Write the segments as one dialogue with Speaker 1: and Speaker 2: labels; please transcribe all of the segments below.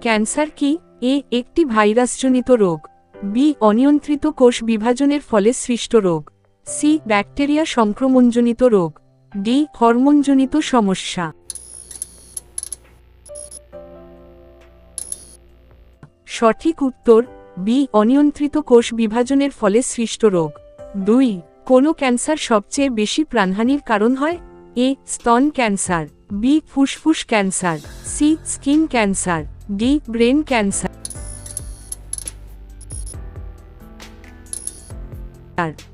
Speaker 1: Cancer কি? এ একটি ভাইরাসজনিত রোগ। বি অনিয়ন্ত্রিত কোষ বিভাজনের ফলে সৃষ্ট রোগ। সি ব্যাকটেরিয়া সংক্রমণজনিত রোগ। ডি হরমোনজনিত সমস্যা। সঠিক উত্তর, বি অনিয়ন্ত্রিত কোষ বিভাজনের ফলে সৃষ্ট রোগ। দুই, কোনো ক্যান্সার সবচেয়ে বেশি প্রাণহানির কারণ হয়? এ, স্তন ক্যান্সার। বি, ফুসফুস cancer. C, skin cancer. D brain cancer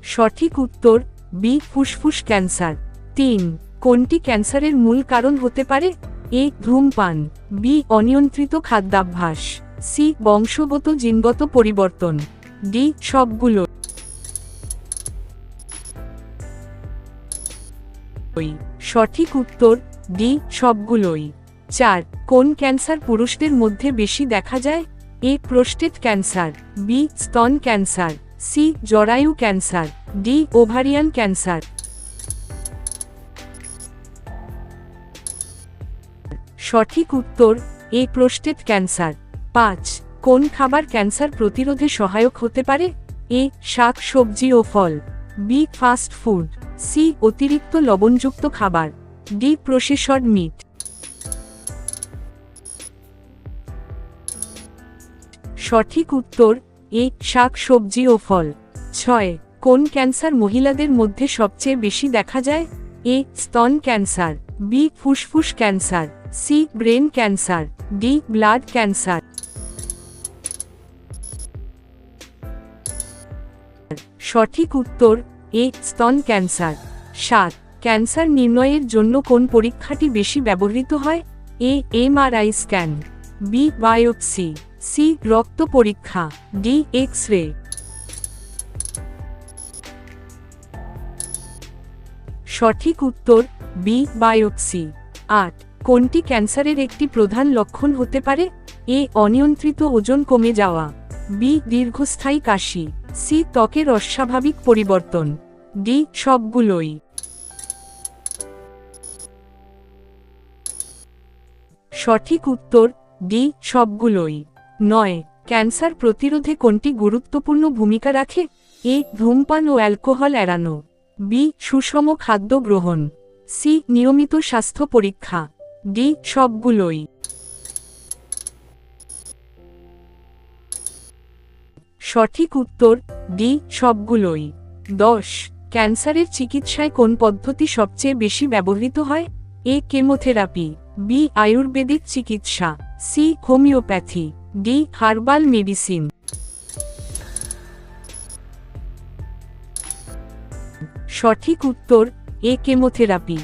Speaker 1: সঠিক উত্তর বি ফুসফুস ক্যান্সার. তিন, কোনটি ক্যান্সারের মূল কারণ হতে পারে? এ ধূমপান. বি অনিয়ন্ত্রিত খাদ্যাভ্যাস. সি বংশগত জিনগত পরিবর্তন. ডি সবগুলো। সঠিক উত্তর ডি সবগুলোই। চার, কোন ক্যান্সার পুরুষদের মধ্যে বেশি দেখা যায়? এ, প্রোস্টেট ক্যান্সার, বি, স্তন ক্যান্সার, সি, জরায়ু ক্যান্সার, ডি, ওভারিয়ান ক্যান্সার। সঠিক উত্তর, এ, প্রোস্টেট ক্যান্সার। পাঁচ, কোন খাবার ক্যান্সার প্রতিরোধে সহায়ক হতে পারে? এ, শাক, সবজি ও ফল। B, fast food. সি, অতিরিক্ত লবণযুক্ত খাবার। D, processed meat. সঠিক উত্তর, এ, শাক, সবজি ও ফল। ছয়, কোন ক্যান্সার মহিলাদের মধ্যে সবচেয়ে বেশি দেখা যায়? এ, স্তন ক্যান্সার, বি, ফুসফুস cancer, C, brain cancer, D, blood cancer. সঠিক উত্তর, এ, স্তন ক্যান্সার। সাত, ক্যান্সার নির্ণয়ের জন্য কোন পরীক্ষাটি বেশি ব্যবহৃত হয়? A, MRI scan, B, biopsy. C, রক্ত পরীক্ষা, ডি এক্স রে সঠিক উত্তর, বি, বায়োপসি। আট, কোনটি ক্যান্সারের একটি প্রধান লক্ষণ হতে পারে? এ, অনিয়ন্ত্রিত ওজন কমে যাওয়া। বি, দীর্ঘস্থায়ী কাশি। সি, ত্বকের অস্বাভাবিক পরিবর্তন। ডি, সবগুলোই। সঠিক উত্তর, ডি, সবগুলোই। নয়, ক্যান্সার প্রতিরোধে কোনটি গুরুত্বপূর্ণ ভূমিকা রাখে? এ, ধূমপান ও অ্যালকোহল এড়ানো। বি, সুষম খাদ্য গ্রহণ। সি, নিয়মিত স্বাস্থ্য পরীক্ষা। ডি, সবগুলোই। সঠিক উত্তর, ডি, সবগুলোই। দশ, ক্যান্সারের চিকিৎসায় কোন পদ্ধতি সবচেয়ে বেশি ব্যবহৃত হয়? এ, কেমোথেরাপি। বি, আয়ুর্বেদিক চিকিৎসা। C, homeopathy. D herbal medicine. সঠিক উত্তর এ কেমোথেরাপি।